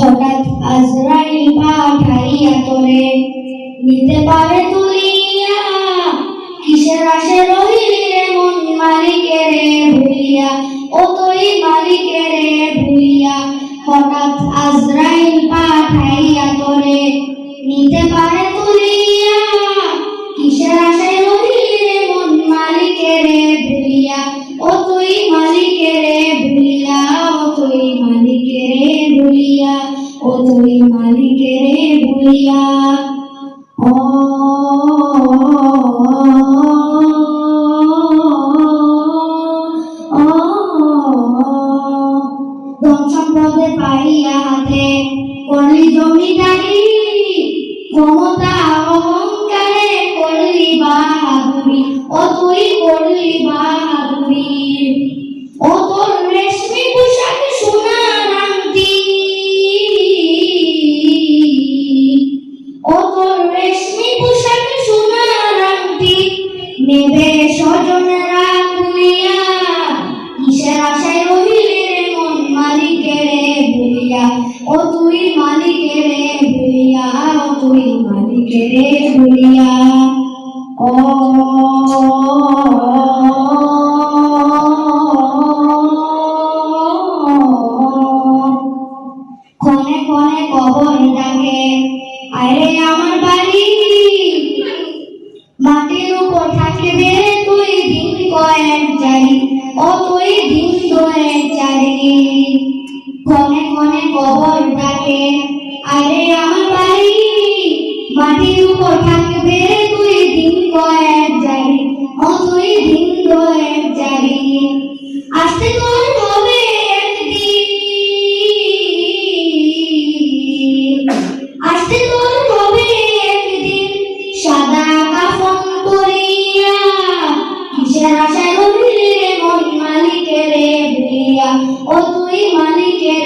হঠাৎ আজরাইল পাঠাইয়া তোরে নিতে পারে তুলিয়া, কিসের আসে রহিলি মন মালিকের ভুলিয়া, ও তুই মালিকের আজরাইল পাঠাইয়া তোরে নিতে পারে তুলিয়া কিসের আসে রহিলি মন মালিকের ভুলিয়া ও তুই মালিকের ভুলিয়া ও তুই মালিকের ভুলিয়া ও তুই মালিকের ভুলিয়া ও ধন সম্পদে পাইয়া করলি জমিদারি ক্ষমতা অহংকারে করলি বাহাদুরি, ও তুই করলি বাহাদুরি। ও তোর রেশমি পোশাকে সোনার আংটি। ও তোর রেশমি পোশাকে সোনার আংটি। নেবে স্বজনেরা ভুলিয়া ও তুই মালিকে রে ভুলিয়া ও তুই মালিকে রে ভুলিয়া ও ক্ষণে ক্ষণে কবর ডাকে আরে আমার বাড়ি মাটির উপর তুই দিন কয়েক জারি ও তুই দিন কয়েক জারি ক্ষণে ক্ষণে কবর ডাকে। আরে আমার বাড়ি, মাটির উপর থাকবে তুই দিন কয়েক যাই ও তুই দিন কয়েক যাই আসতে তোর হবে একদিন। আসতে সাদা কাফন করিয়া কিসের আশায় রহিলি রে মন মালিকের রে ভুলিয়া ও তুই মালিকের